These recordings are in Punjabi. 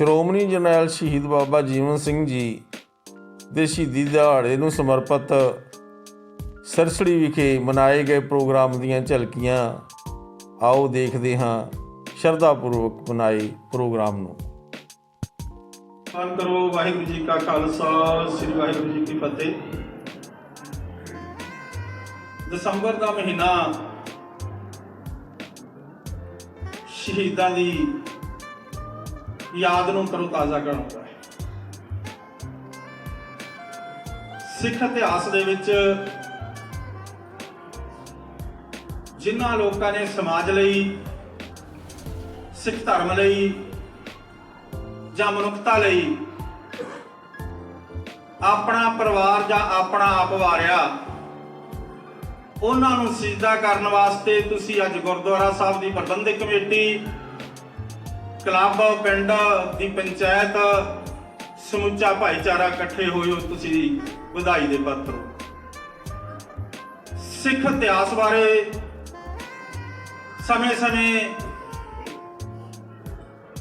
ਸ਼੍ਰੋਮਣੀ ਜਰਨੈਲ ਸ਼ਹੀਦ ਬਾਬਾ ਜੀਵਨ ਸਿੰਘ ਜੀ ਦੇ ਸ਼ਹੀਦੀ ਦਿਹਾੜੇ ਨੂੰ ਸਮਰਪਿਤ ਸਰਸੜੀ ਵਿਖੇ ਮਨਾਏ ਗਏ ਪ੍ਰੋਗਰਾਮ ਦੀਆਂ ਝਲਕੀਆਂ ਆਓ ਦੇਖਦੇ ਹਾਂ ਸ਼ਰਧਾ ਪੂਰਵਕ ਮਨਾਏ ਪ੍ਰੋਗਰਾਮ ਨੂੰ। ਮਾਨ ਕਰੋ, ਵਾਹਿਗੁਰੂ ਜੀ ਕਾ ਖਾਲਸਾ, ਸ੍ਰੀ ਵਾਹਿਗੁਰੂ ਜੀ ਕੀ ਫਤਿਹ। ਦਸੰਬਰ ਦਾ ਮਹੀਨਾ ਸ਼ਹੀਦਾਂ ਦੀ ਯਾਦ ਨੂੰ ਤਰੋਤਾਜ਼ਾ ਕਰਾਉਂਦਾ ਹੈ ਸਿੱਖ ਇਤਿਹਾਸ ਦੇ ਵਿੱਚ ਜਿਨ੍ਹਾਂ ਲੋਕਾਂ ਨੇ ਸਮਾਜ ਲਈ, ਸਿੱਖ ਧਰਮ ਲਈ ਜਾਂ ਮਨੁੱਖਤਾ ਲਈ ਆਪਣਾ ਪਰਿਵਾਰ ਜਾਂ ਆਪਣਾ ਆਪ ਵਾਰਿਆ, ਉਹਨਾਂ ਨੂੰ ਸਿਜਦਾ ਕਰਨ ਵਾਸਤੇ ਤੁਸੀਂ ਅੱਜ ਗੁਰਦੁਆਰਾ ਸਾਹਿਬ ਦੀ ਪ੍ਰਬੰਧਕ ਕਮੇਟੀ ਕਲੱਬ, ਪਿੰਡ ਦੀ ਪੰਚਾਇਤ, ਸਮੁੱਚਾ ਭਾਈਚਾਰਾ ਇਕੱਠੇ ਹੋਏ ਹੋ ਤੁਸੀਂ ਵਧਾਈ ਦੇ ਪੱਤਰ ਸਿੱਖ ਇਤਿਹਾਸ ਬਾਰੇ ਸਮੇਂ-ਸਮੇਂ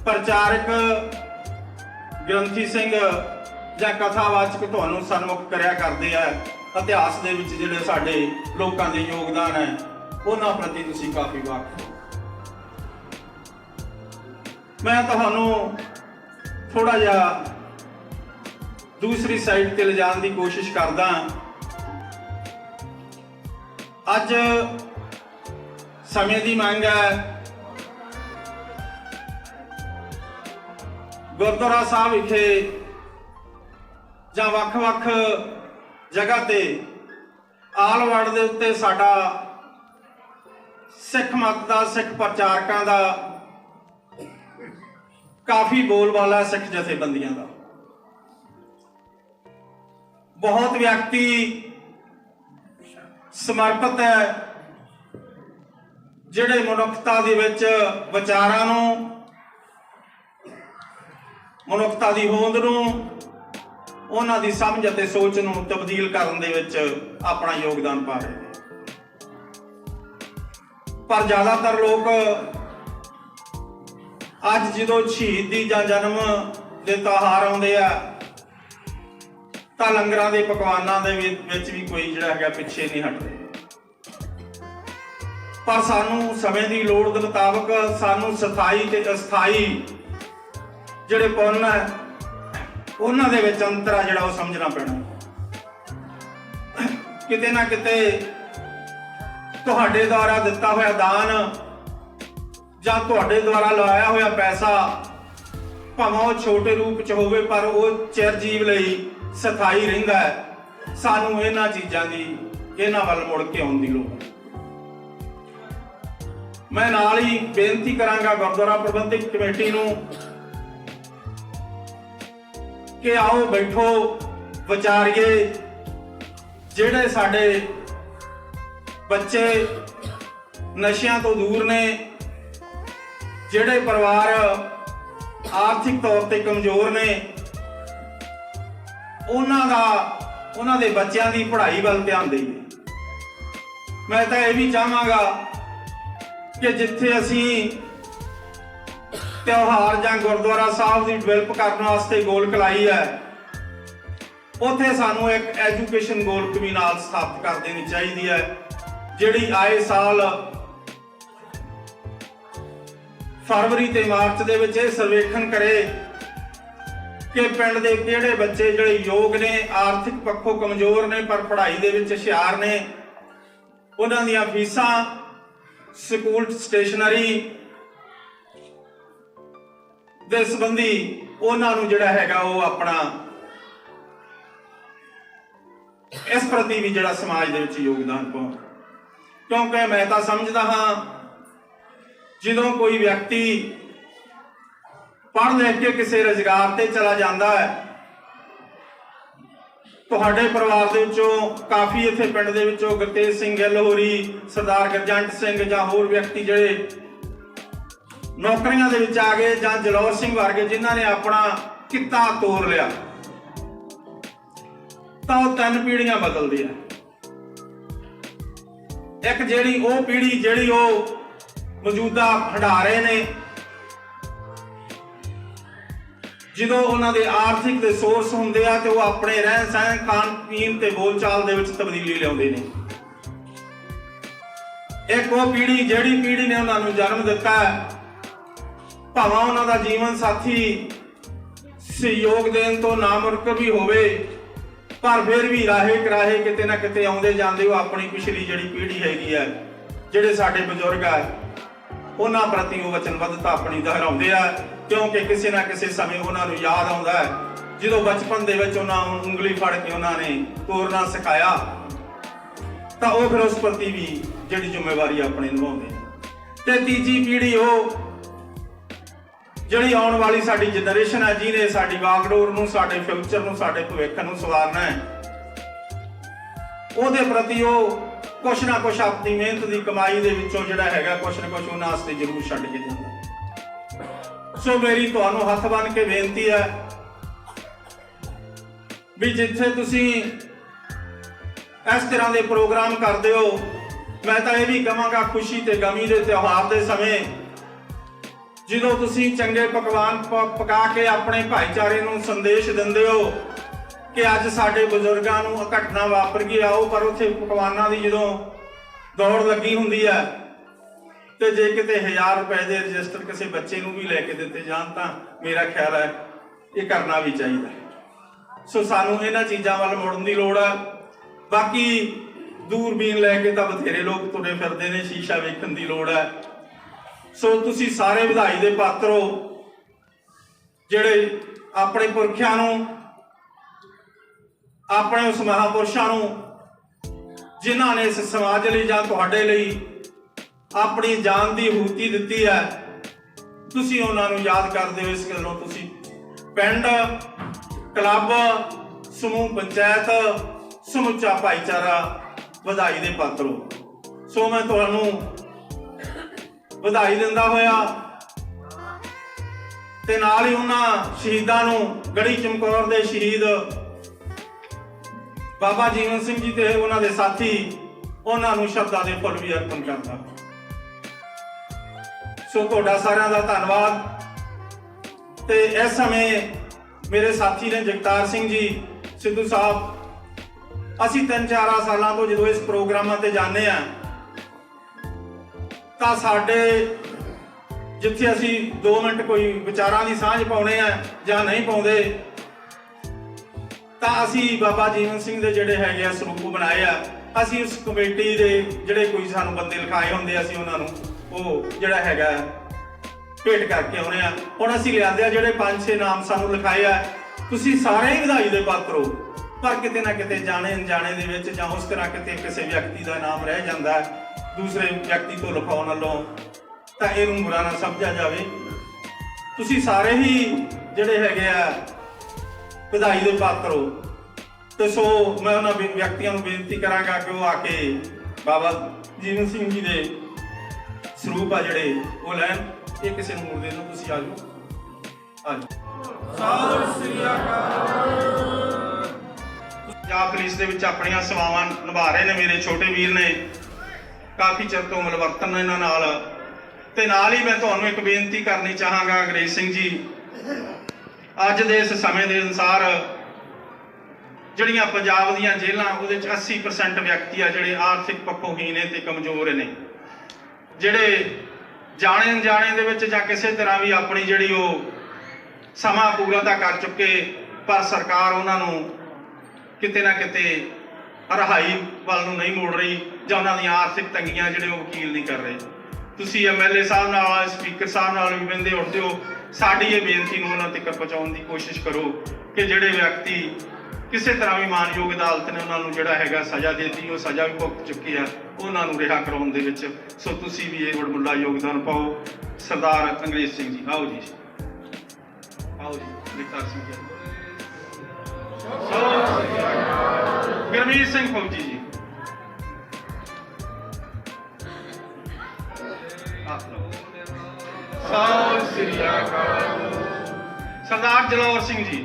ਪ੍ਰਚਾਰਕ ਗ੍ਰੰਥੀ ਸਿੰਘ ਜਾਂ ਕਥਾਵਾਚਕ ਤੁਹਾਨੂੰ ਸਨਮੁਖ ਕਰਿਆ ਕਰਦੇ ਆ। ਇਤਿਹਾਸ ਦੇ ਵਿੱਚ ਜਿਹੜੇ ਸਾਡੇ ਲੋਕਾਂ ਦੇ ਯੋਗਦਾਨ ਹੈ, ਉਹਨਾਂ ਪ੍ਰਤੀ ਤੁਸੀਂ ਕਾਫੀ ਵਾਕਿਫ ਹੋ। ਮੈਂ ਤੁਹਾਨੂੰ ਥੋੜਾ ਜਿਹਾ ਦੂਸਰੀ ਸਾਈਡ ਤੇ ਲਿਜਾਣ ਦੀ ਕੋਸ਼ਿਸ਼ ਕਰਦਾ ਅੱਜ ਸਮੇਂ ਦੀ ਮੰਗ ਹੈ। ਗੁਰਦੁਆਰਾ ਸਾਹਿਬ ਵਿਖੇ ਜਾਂ ਵੱਖ-ਵੱਖ ਜਗ੍ਹਾ ਤੇ ਆਲਵਰਡ ਦੇ ਉੱਤੇ ਸਾਡਾ ਸਿੱਖ ਮਤ ਦਾ, ਸਿੱਖ ਪ੍ਰਚਾਰਕਾਂ ਦਾ ਕਾਫੀ ਬੋਲਬਾਲਾ ਸਿੱਖ ਜਥੇਬੰਦੀਆਂ ਦਾ। ਬਹੁਤ ਵਿਅਕਤੀ ਸਮਰਪਿਤ ਹੈ, ਜਿਹੜੇ ਮਨੁੱਖਤਾ ਦੇ ਵਿੱਚ ਵਿਚਾਰਾਂ ਨੂੰ, ਮਨੁੱਖਤਾ ਦੀ ਹੋਂਦ ਨੂੰ, ਉਹਨਾਂ ਦੀ ਸਮਝ ਅਤੇ ਸੋਚ ਨੂੰ ਤਬਦੀਲ ਕਰਨ ਦੇ ਵਿੱਚ ਆਪਣਾ ਯੋਗਦਾਨ ਪਾ ਰਹੇ ਨੇ। ਪਰ ਜ਼ਿਆਦਾਤਰ ਲੋਕ ਅੱਜ ਜਦੋਂ ਸ਼ਹੀਦੀ ਜਾਂ ਜਨਮ ਦੇ ਤਿਉਹਾਰ ਆਉਂਦੇ ਆ, ਤਾਂ ਲੰਗਰਾਂ ਦੇ ਪਕਵਾਨਾਂ ਦੇ ਵਿੱਚ ਵੀ ਕੋਈ ਜਿਹੜਾ ਹੈਗਾ ਪਿੱਛੇ ਨਹੀਂ ਹਟਦੇ। ਪਰ ਸਾਨੂੰ ਸਮੇਂ ਦੀ ਲੋੜ ਦੇ ਮੁਤਾਬਕ ਸਾਨੂੰ ਸਥਾਈ ਤੇ ਅਸਥਾਈ ਜਿਹੜੇ ਪੁੰਨ ਹੈ, ਉਹਨਾਂ ਦੇ ਵਿੱਚ ਅੰਤਰ ਆ ਜਿਹੜਾ ਉਹ ਸਮਝਣਾ ਪੈਣਾ। ਕਿਤੇ ਨਾ ਕਿਤੇ ਤੁਹਾਡੇ ਦੁਆਰਾ ਦਿੱਤਾ ਹੋਇਆ ਦਾਨ ਜਾਂ ਤੁਹਾਡੇ ਦੁਆਰਾ ਲਾਇਆ ਹੋਇਆ ਪੈਸਾ ਭਾਵੇਂ ਉਹ ਛੋਟੇ ਰੂਪ ਚ ਹੋਵੇ, ਪਰ ਉਹ ਚਿਰਜੀਵ ਲਈ ਸਥਾਈ ਰਹਿੰਦਾ ਹੈ। ਸਾਨੂੰ ਇਹਨਾਂ ਚੀਜ਼ਾਂ ਦੀ, ਇਹਨਾਂ ਵੱਲ ਮੁੜ ਕੇ ਆਉਣ ਦੀ ਲੋੜ ਮੈਂ ਨਾਲ ਹੀ ਬੇਨਤੀ ਕਰਾਂਗਾ ਗੁਰਦੁਆਰਾ ਪ੍ਰਬੰਧਕ ਕਮੇਟੀ ਨੂੰ ਕਿ ਆਓ ਬੈਠੋ, ਵਿਚਾਰੀਏ, ਜਿਹੜੇ ਸਾਡੇ ਬੱਚੇ ਨਸ਼ਿਆਂ ਤੋਂ ਦੂਰ ਨੇ ਜਿਹੜੇ ਪਰਿਵਾਰ ਆਰਥਿਕ ਤੌਰ ਤੇ ਕਮਜ਼ੋਰ ਨੇ, ਉਹਨਾਂ ਦਾ, ਉਹਨਾਂ ਦੇ ਬੱਚਿਆਂ ਦੀ ਪੜ੍ਹਾਈ ਵੱਲ ਧਿਆਨ ਦੇਈਏ। ਮੈਂ ਤਾਂ ਇਹ ਵੀ ਚਾਹਾਂਗਾ ਕਿ ਜਿੱਥੇ ਅਸੀਂ ਤਿਉਹਾਰ ਜਾਂ ਗੁਰਦੁਆਰਾ ਸਾਹਿਬ ਦੀ ਡਿਵੈਲਪ ਕਰਨ ਵਾਸਤੇ ਗੋਲ ਕਲਾਈ ਹੈ, ਉੱਥੇ ਸਾਨੂੰ ਇੱਕ ਐਜੂਕੇਸ਼ਨ ਗੋਲਕ ਵੀ ਨਾਲ ਸਥਾਪਿਤ ਕਰ ਦੇਣੀ ਚਾਹੀਦੀ ਹੈ, ਜਿਹੜੀ ਆਏ ਸਾਲ ਫਰਵਰੀ ਤੇ ਮਾਰਚ ਦੇ ਵਿੱਚ ਇਹ ਸਰਵੇਖਣ ਕਰੇ ਕਿ ਪਿੰਡ ਦੇ ਕਿਹੜੇ ਬੱਚੇ ਜਿਹੜੇ ਯੋਗ ਨੇ, ਆਰਥਿਕ ਪੱਖੋਂ ਕਮਜ਼ੋਰ ਨੇ, ਪਰ ਪੜ੍ਹਾਈ ਦੇ ਵਿੱਚ ਹੁਸ਼ਿਆਰ ਨੇ, ਉਹਨਾਂ ਦੀਆਂ ਫੀਸਾਂ, ਸਕੂਲ ਸਟੇਸ਼ਨਰੀ ਦੇ ਸੰਬੰਧੀ ਉਹਨਾਂ ਨੂੰ ਜਿਹੜਾ ਹੈਗਾ ਉਹ ਆਪਣਾ ਇਸ ਪ੍ਰਤੀ ਵੀ ਜਿਹੜਾ ਸਮਾਜ ਦੇ ਵਿੱਚ ਯੋਗਦਾਨ ਪਾਉਣ। ਕਿਉਂਕਿ ਮੈਂ ਤਾਂ ਸਮਝਦਾ ਹਾਂ ਜਦੋਂ ਕੋਈ ਵਿਅਕਤੀ ਪੜ੍ਹ ਲਿਖ ਕੇ ਕਿਸੇ ਰੁਜ਼ਗਾਰ ਤੇ ਚਲਾ ਜਾਂਦਾ ਹੈ, ਤੁਹਾਡੇ ਪਰਿਵਾਰ ਦੇ ਵਿੱਚੋਂ ਕਾਫੀ ਇੱਥੇ ਪਿੰਡ ਦੇ ਵਿੱਚੋਂ ਗੁਰਤੇਜ ਸਿੰਘ ਗਿੱਲ ਹੋਰੀ ਸਰਦਾਰ ਗਰਜੰਟ ਸਿੰਘ ਜਾਂ ਹੋਰ ਵਿਅਕਤੀ ਜਿਹੜੇ ਨੌਕਰੀਆਂ ਦੇ ਵਿੱਚ ਆ ਗਏ ਜਾਂ ਜਲੌਰ ਸਿੰਘ ਵਰਗੇ ਜਿਨ੍ਹਾਂ ਨੇ ਆਪਣਾ ਕਿੱਤਾ ਤੋਰ ਲਿਆ, ਤਾਂ ਉਹ ਤਿੰਨ ਪੀੜ੍ਹੀਆਂ ਬਦਲਦੀਆਂ। ਇੱਕ ਜਿਹੜੀ ਉਹ ਪੀੜ੍ਹੀ ਜਿਹੜੀ ਉਹ ਮੌਜੂਦਾ ਹੰਡਾਰੇ ਨੇ। ਜਦੋਂ ਉਹਨਾਂ ਦੇ ਆਰਥਿਕ ਦੇ ਸੋਰਸ ਹੁੰਦੇ ਆ ਤੇ ਉਹ ਆਪਣੇ ਰਹਿਣ ਸਹਿਣ, ਖਾਣ ਪੀਣ ਤੇ ਬੋਲਚਾਲ ਦੇ ਵਿੱਚ ਤਬਦੀਲੀ ਲਿਆਉਂਦੇ ਨੇ। ਇੱਕ ਉਹ ਪੀੜ੍ਹੀ, ਜਿਹੜੀ ਪੀੜ੍ਹੀ ਨੇ ਉਹਨਾਂ ਨੂੰ ਜਨਮ ਦਿੱਤਾ ਭਾਵੇਂ ਉਹਨਾਂ ਦਾ ਜੀਵਨ ਸਾਥੀ ਸਹਿਯੋਗ ਦੇਣ ਤੋਂ ਨਾਮੁਰਕ ਵੀ ਹੋਵੇ, ਪਰ ਫਿਰ ਵੀ ਰਾਹੇ ਕਰਾਹੇ ਕਿਤੇ ਨਾ ਕਿਤੇ ਆਉਂਦੇ ਜਾਂਦੇ ਉਹ ਆਪਣੀ ਪਿਛਲੀ ਜਿਹੜੀ ਪੀੜ੍ਹੀ ਹੈਗੀ ਹੈ, ਜਿਹੜੇ ਸਾਡੇ ਬਜ਼ੁਰਗ ਆ ਉਹਨਾਂ ਪ੍ਰਤੀ ਉਹ ਵਚਨਬੱਧਤਾ ਆਪਣੀ ਦੁਹਰਾਉਂਦੇ ਆ, ਕਿਉਂਕਿ ਕਿਸੇ ਨਾ ਕਿਸੇ ਸਮੇਂ ਉਹਨਾਂ ਨੂੰ ਯਾਦ ਆਉਂਦਾ ਹੈ। ਜਦੋਂ ਬਚਪਨ ਦੇ ਵਿੱਚ ਉਹਨਾਂ ਨੂੰ ਉਂਗਲੀ ਫੜ ਕੇ ਉਹਨਾਂ ਨੇ ਤੋਰਨਾ ਸਿਖਾਇਆ, ਤਾਂ ਉਹ ਫਿਰ ਉਸ ਪ੍ਰਤੀ ਵੀ ਜਿਹੜੀ ਜ਼ਿੰਮੇਵਾਰੀ ਆਪਣੀ ਨਿਭਾਉਂਦੇ ਤੇ ਤੀਜੀ ਪੀੜ੍ਹੀ ਉਹ, ਜਿਹੜੀ ਆਉਣ ਵਾਲੀ ਸਾਡੀ ਜਨਰੇਸ਼ਨ ਹੈ, ਜਿਹਨੇ ਸਾਡੀ ਵਾਗਡੋਰ ਨੂੰ, ਸਾਡੇ ਫਿਊਚਰ ਨੂੰ, ਸਾਡੇ ਭਵਿੱਖ ਨੂੰ ਸਵਾਰਨਾ ਹੈ, ਉਹਦੇ ਪ੍ਰਤੀ ਉਹ ਕੁਛ ਨਾ ਕੁਛ ਆਪਣੀ ਮਿਹਨਤ ਦੀ ਕਮਾਈ ਦੇ ਵਿੱਚੋਂ ਜਿਹੜਾ ਹੈਗਾ ਕੁਛ ਨਾ ਕੁਛ ਉਹਨਾਂ ਵਾਸਤੇ ਜ਼ਰੂਰ ਛੱਡ ਕੇ ਜਾਂਦਾ ਸੋ ਮੇਰੀ ਤੁਹਾਨੂੰ ਹੱਥ ਬੰਨ ਕੇ ਬੇਨਤੀ ਹੈ ਵੀ ਜਿੱਥੇ ਤੁਸੀਂ ਇਸ ਤਰ੍ਹਾਂ ਦੇ ਪ੍ਰੋਗਰਾਮ ਕਰਦੇ ਹੋ, ਮੈਂ ਤਾਂ ਇਹ ਵੀ ਕਹਾਂਗਾ ਖੁਸ਼ੀ ਤੇ ਗਮੀ ਦੇ ਤਿਉਹਾਰ ਦੇ ਸਮੇਂ ਜਦੋਂ ਤੁਸੀਂ ਚੰਗੇ ਪਕਵਾਨ ਪਕਾ ਕੇ ਆਪਣੇ ਭਾਈਚਾਰੇ ਨੂੰ ਸੰਦੇਸ਼ ਦਿੰਦੇ ਹੋ ਕਿ ਅੱਜ ਸਾਡੇ ਬਜ਼ੁਰਗਾਂ ਨੂੰ ਘਟਨਾ ਵਾਪਰ ਗਈ ਆਓ ਪਰ ਉੱਥੇ ਪਕਵਾਨਾਂ ਦੀ ਜਦੋਂ ਦੌੜ ਲੱਗੀ ਹੁੰਦੀ ਹੈ ਤੇ ਜੇ ਕਿਤੇ 1000 ਰੁਪਏ ਦੇ ਰਜਿਸਟਰ ਕਿਸੇ ਬੱਚੇ ਨੂੰ ਵੀ ਲੈ ਕੇ ਦਿੱਤੇ ਜਾਣ ਤਾਂ ਮੇਰਾ ਖਿਆਲ ਹੈ ਇਹ ਕਰਨਾ ਵੀ ਚਾਹੀਦਾ। ਸੋ ਸਾਨੂੰ ਇਹਨਾਂ ਚੀਜ਼ਾਂ ਵੱਲ ਮੁੜਨ ਦੀ ਲੋੜ ਹੈ ਬਾਕੀ ਦੂਰਬੀਨ ਲੈ ਕੇ ਤਾਂ ਬਥੇਰੇ ਲੋਕ ਤੁਰੇ ਫਿਰਦੇ ਨੇ, ਸ਼ੀਸ਼ਾ ਵੇਖਣ ਦੀ ਲੋੜ ਹੈ। ਸੋ ਤੁਸੀਂ ਸਾਰੇ ਵਧਾਈ ਦੇ ਪਾਤਰ ਹੋ, ਜਿਹੜੇ ਆਪਣੇ ਪੁਰਖਿਆਂ ਨੂੰ ਆਪਣੇ ਉਸ ਮਹਾਪੁਰਸ਼ਾਂ ਨੂੰ, ਜਿਨ੍ਹਾਂ ਨੇ ਇਸ ਸਮਾਜ ਲਈ ਜਾਂ ਤੁਹਾਡੇ ਲਈ ਆਪਣੀ ਜਾਨ ਦੀ ਹੂਤੀ ਦਿੱਤੀ ਹੈ, ਤੁਸੀਂ ਉਹਨਾਂ ਨੂੰ ਯਾਦ ਕਰਦੇ ਹੋ ਇਸ ਗੱਲੋਂ ਤੁਸੀਂ। ਪਿੰਡ, ਕਲੱਬ, ਸਮੂਹ, ਪੰਚਾਇਤ, ਸਮੁੱਚਾ ਭਾਈਚਾਰਾ ਵਧਾਈ ਦੇ ਪਾਤਰ ਹੋ। ਸੋ ਮੈਂ ਤੁਹਾਨੂੰ ਵਧਾਈ ਦਿੰਦਾ ਹੋਇਆ ਤੇ ਨਾਲ ਹੀ ਉਹਨਾਂ ਸ਼ਹੀਦਾਂ ਨੂੰ ਗੜੀ ਚਮਕੌਰ ਦੇ ਸ਼ਹੀਦ ਬਾਬਾ ਜੀਵਨ ਸਿੰਘ ਜੀ ਤੇ ਉਹਨਾਂ ਦੇ ਸਾਥੀ ਉਹਨਾਂ ਨੂੰ ਸ਼ਬਦਾਂ ਦੇ ਫੁੱਲ ਵੀ ਅਰਪਣ ਕਰਦਾ ਸੋ ਤੁਹਾਡਾ ਸਾਰਿਆਂ ਦਾ ਧੰਨਵਾਦ। ਤੇ ਇਸ ਸਮੇਂ ਮੇਰੇ ਸਾਥੀ ਨੇ ਜਗਤਾਰ ਸਿੰਘ ਜੀ, ਸਿੱਧੂ ਸਾਹਿਬ, ਅਸੀਂ ਤਿੰਨ ਚਾਰ ਸਾਲਾਂ ਤੋਂ ਜਦੋਂ ਇਸ ਪ੍ਰੋਗਰਾਮਾਂ ਤੇ ਜਾਂਦੇ ਆ ਤਾਂ ਸਾਡੇ ਜਿੱਥੇ ਅਸੀਂ 2 ਮਿੰਟ ਕੋਈ ਵਿਚਾਰਾਂ ਦੀ ਸਾਂਝ ਪਾਉਣੇ ਆ ਜਾਂ ਨਹੀਂ ਪਾਉਂਦੇ ਤਾਂ ਅਸੀਂ ਬਾਬਾ ਜੀਵਨ ਸਿੰਘ ਦੇ ਜਿਹੜੇ ਹੈਗੇ ਆ ਸਰੂਪ ਬਣਾਏ ਆ ਅਸੀਂ ਉਸ ਕਮੇਟੀ ਦੇ ਜਿਹੜੇ ਕੋਈ ਸਾਨੂੰ ਬੰਦੇ ਲਿਖਾਏ ਹੁੰਦੇ ਆ, ਅਸੀਂ ਉਹਨਾਂ ਨੂੰ ਉਹ ਜਿਹੜਾ ਹੈਗਾ ਭੇਟ ਕਰਕੇ ਆਉਣੇ ਆ। ਹੁਣ ਅਸੀਂ ਲਿਆਂਦੇ ਆ ਜਿਹੜੇ ਪੰਜ ਛੇ ਨਾਮ ਸਾਨੂੰ ਲਿਖਾਏ ਆ ਤੁਸੀਂ ਸਾਰੇ ਹੀ ਵਧਾਈ ਦੇ ਪਾਤਰ ਹੋ। ਪਰ ਕਿਤੇ ਨਾ ਕਿਤੇ ਜਾਣੇ ਅਣਜਾਣੇ ਦੇ ਵਿੱਚ ਜਾਂ ਉਸ ਤਰ੍ਹਾਂ ਕਿਤੇ ਕਿਸੇ ਵਿਅਕਤੀ ਦਾ ਨਾਮ ਰਹਿ ਜਾਂਦਾ ਦੂਸਰੇ ਵਿਅਕਤੀ ਤੋਂ ਲਿਖਾਉਣ ਵੱਲੋਂ ਤਾਂ ਇਹਨੂੰ ਬੁਰਾ ਨਾ ਸਮਝਿਆ ਜਾਵੇ। ਤੁਸੀਂ ਸਾਰੇ ਹੀ ਜਿਹੜੇ ਹੈਗੇ ਆ ਵਧਾਈ ਦੇ ਪਾਤਰ ਹੋ। ਤੇ ਸੋ ਮੈਂ ਉਹਨਾਂ ਵਿਅਕਤੀਆਂ ਨੂੰ ਬੇਨਤੀ ਕਰਾਂਗਾ ਕਿ ਉਹ ਆ ਕੇ ਬਾਬਾ ਜੀਵਨ ਸਿੰਘ ਜੀ ਦੇ ਸਰੂਪ ਆ ਜਿਹੜੇ ਉਹ ਲੈਣ। ਇਹ ਕਿਸੇ ਨੂੰ ਮੁੜ ਦੇ ਦਿਓ ਤੁਸੀਂ ਆ ਜਾਓ ਆ ਜਾਓ ਪੰਜਾਬ ਪੁਲਿਸ ਦੇ ਵਿੱਚ ਆਪਣੀਆਂ ਸੇਵਾਵਾਂ ਨਿਭਾ ਰਹੇ ਨੇ ਮੇਰੇ ਛੋਟੇ ਵੀਰ ਨੇ। ਕਾਫੀ ਚਿਰ ਤੋਂ ਮਿਲਵਰਤਨ ਇਹਨਾਂ ਨਾਲ। ਤੇ ਨਾਲ ਹੀ ਮੈਂ ਤੁਹਾਨੂੰ ਇੱਕ ਬੇਨਤੀ ਕਰਨੀ ਚਾਹਾਂਗਾ ਅੰਗਰੇਜ਼ ਸਿੰਘ ਜੀ। ਅੱਜ ਦੇ ਇਸ ਸਮੇਂ ਦੇ ਅਨੁਸਾਰ ਜਿਹੜੀਆਂ ਪੰਜਾਬ ਦੀਆਂ ਜੇਲ੍ਹਾਂ, ਉਹਦੇ ਚ 80% ਵਿਅਕਤੀ ਆ ਜਿਹੜੇ ਆਰਥਿਕ ਪੱਖੋਂ ਹੀਨ ਨੇ ਤੇ ਕਮਜ਼ੋਰ ਨੇ। ਜਿਹੜੇ ਜਾਣੇ ਅਣਜਾਣੇ ਦੇ ਵਿੱਚ ਜਾਂ ਕਿਸੇ ਤਰ੍ਹਾਂ ਵੀ ਆਪਣੀ ਜਿਹੜੀ ਉਹ ਸਮਾਂ ਪੂਰਾ ਤਾਂ ਕਰ ਚੁੱਕੇ, ਪਰ ਸਰਕਾਰ ਉਹਨਾਂ ਨੂੰ ਕਿਤੇ ਨਾ ਕਿਤੇ ਰਹਾਈ ਵੱਲ ਨੂੰ ਨਹੀਂ ਮੋੜ ਰਹੀ ਜਾਂ ਉਹਨਾਂ ਦੀਆਂ ਆਰਥਿਕ ਤੰਗੀਆਂ ਜਿਹੜੇ ਉਹ ਵਕੀਲ ਨਹੀਂ ਕਰ ਰਹੇ। ਤੁਸੀਂ ਐਮਐਲਏ ਸਾਹਿਬ ਨਾਲ, ਸਪੀਕਰ ਸਾਹਿਬ ਨਾਲ ਵੀ ਬੰਦੇ ਉੱਠਦੇ ਹੋ ਸਾਡੀ ਇਹ ਬੇਨਤੀ ਨੂੰ ਉਹਨਾਂ ਤੱਕ ਪਹੁੰਚਾਉਣ ਦੀ ਕੋਸ਼ਿਸ਼ ਕਰੋ ਕਿ ਜਿਹੜੇ ਵਿਅਕਤੀ ਕਿਸੇ ਤਰ੍ਹਾਂ ਵੀ ਮਾਨਯੋਗ ਅਦਾਲਤ ਨੇ ਉਹਨਾਂ ਨੂੰ ਜਿਹੜਾ ਹੈਗਾ ਸਜ਼ਾ ਦੇ ਦਿੱਤੀ, ਉਹ ਸਜ਼ਾ ਵੀ ਭੁਗਤ ਚੁੱਕੇ ਆ ਉਹਨਾਂ ਨੂੰ ਰਿਹਾ ਕਰਾਉਣ ਦੇ ਵਿੱਚ। ਸੋ ਤੁਸੀਂ ਵੀ ਇਹ ਵਡਮੁੱਲਾ ਯੋਗਦਾਨ ਪਾਓ। ਸਰਦਾਰ ਅੰਗਰੇਜ਼ ਸਿੰਘ ਜੀ, ਆਓ ਜੀ। ਆਓ ਜੀ ਜਗਤਾਰ ਸਿੰਘ ਜੀ। ਗੁਰਮੀਤ ਸਿੰਘ ਫੌਜੀ ਜੀ। ਆਪ ਲਓ ਸਤਿ ਸ੍ਰੀ ਅਕਾਲ ਸਰਦਾਰ ਜਲੌਰ ਸਿੰਘ ਜੀ।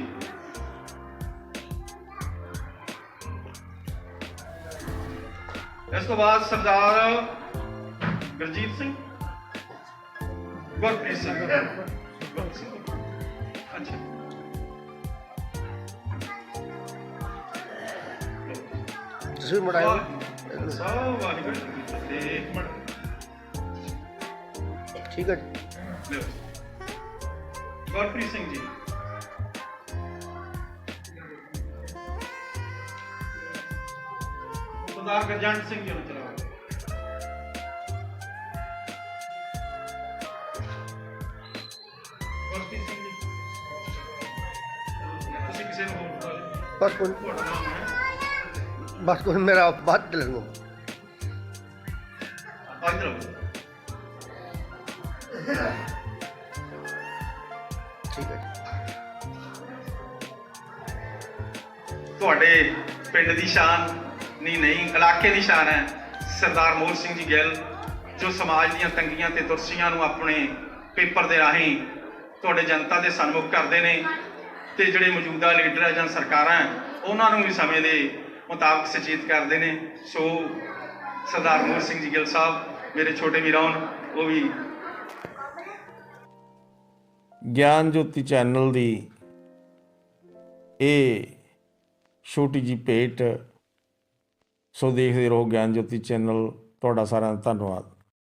ਇਸ ਤੋਂ ਬਾਅਦ ਸਰਦਾਰ ਗੁਰਜੀਤ ਸਿੰਘ। ਗੁਰਪ੍ਰੀਤ ਸਿੰਘ। ਗੁਰਪ੍ਰੀਤ ਸਿੰਘ। ਅੱਛਾ। ਤੁਸੀਂ ਮੜਾਇਆ ਸਾਹਿਬ ਵਾਹਿਗੁਰੂ ਜੀ ਤੇ ਇੱਕ ਮਿੰਟ ਠੀਕ ਹੈ ਜੀ। ਗੁਰਪ੍ਰੀਤ ਸਿੰਘ ਜੀ ਸਰਦਾਰ ਗਰਜੰਟ ਸਿੰਘ ਜੀ ਨੂੰ ਚਲਾਓ ਗੁਰਪ੍ਰੀਤ ਸਿੰਘ ਜੀ ਤੁਸੀਂ ਕਿਸੇ ਨੂੰ ਹੋਰ ਬੁਲਾ ਲਓ ਬਸ ਕੋਈ ਤੁਹਾਡਾ ਨਾਮ ਹੈ ਬਸ ਕੋਈ ਮੇਰਾ ਬਾਤ ਤੇ ਲੱਗੋ ਇਧਰ ਤੁਹਾਡੇ ਪਿੰਡ ਦੀ ਸ਼ਾਨ ਨਹੀਂ ਨਹੀਂ, ਇਲਾਕੇ ਦੀ ਸ਼ਾਨ ਹੈ। ਸਰਦਾਰ ਮੋਹਨ ਸਿੰਘ ਜੀ ਗਿੱਲ, ਜੋ ਸਮਾਜ ਦੀਆਂ ਤੰਗੀਆਂ ਤੇ ਤੁਰਸੀਆਂ ਨੂੰ ਆਪਣੇ ਪੇਪਰ ਦੇ ਰਾਹੀਂ ਤੁਹਾਡੇ ਜਨਤਾ ਦੇ ਸਨਮੁਖ ਕਰਦੇ ਨੇ ਤੇ ਜਿਹੜੇ ਮੌਜੂਦਾ ਲੀਡਰ ਹੈ ਜਾਂ ਸਰਕਾਰਾਂ ਉਹਨਾਂ ਨੂੰ ਵੀ ਸਮੇਂ ਦੇ ਮੁਤਾਬਕ ਸੁਚੇਤ ਕਰਦੇ ਨੇ। ਸੋ ਸਰਦਾਰ ਮੋਹਨ ਸਿੰਘ ਜੀ ਗਿੱਲ ਸਾਹਿਬ, ਮੇਰੇ ਛੋਟੇ ਵੀਰਾਂ, ਉਹ ਵੀ ਗਿਆਨ ਜੋਤੀ ਚੈਨਲ ਦੀ ਇਹ ਛੋਟੀ ਜੀ ਭੇਟ। ਸੋ ਦੇਖਦੇ ਰਹੋ ਗਿਆਨ ਜੋਤੀ ਚੈਨਲ। ਤੁਹਾਡਾ ਸਾਰਿਆਂ ਦਾ ਧੰਨਵਾਦ।